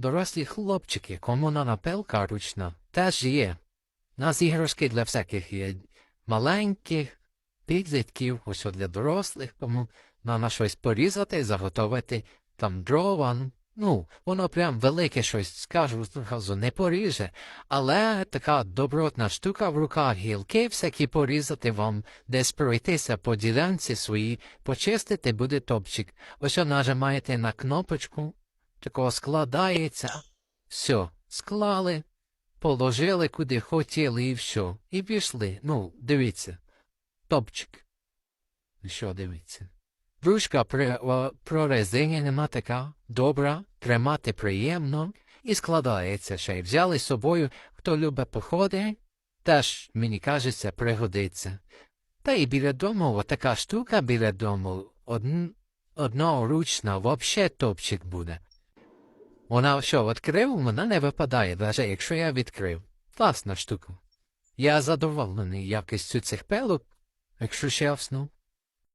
дорослі хлопчики, кому на напелка ручна, теж є. Нас іграшки для всяких є маленьких, підлітків, ось для дорослих, кому на щось порізати, заготовити там дрова. Ну, воно прям велике щось, скажу зразу, не поріже, але така добротна штука в руках гілки, всякі порізати вам, десь пройтися по ділянці своїй, почистити буде топчик. Ось нажимаєте на кнопочку, такого складається, все, склали, положили куди хотіли і все, і пішли. Ну, дивіться, топчик. Що дивіться? Ручка при, о, прорезинена така, добра, тримати приємно і складається ще й взяли з собою, хто любить походи, теж, мені кажеться, пригодиться. Та й біля дому, отака штука біля дому, одн, одноручна, вообще топчик буде. Вона що, відкрив, вона не випадає, навіть якщо я відкрив. Класна штука. Я задоволений якістю цих пелок, якщо чесно.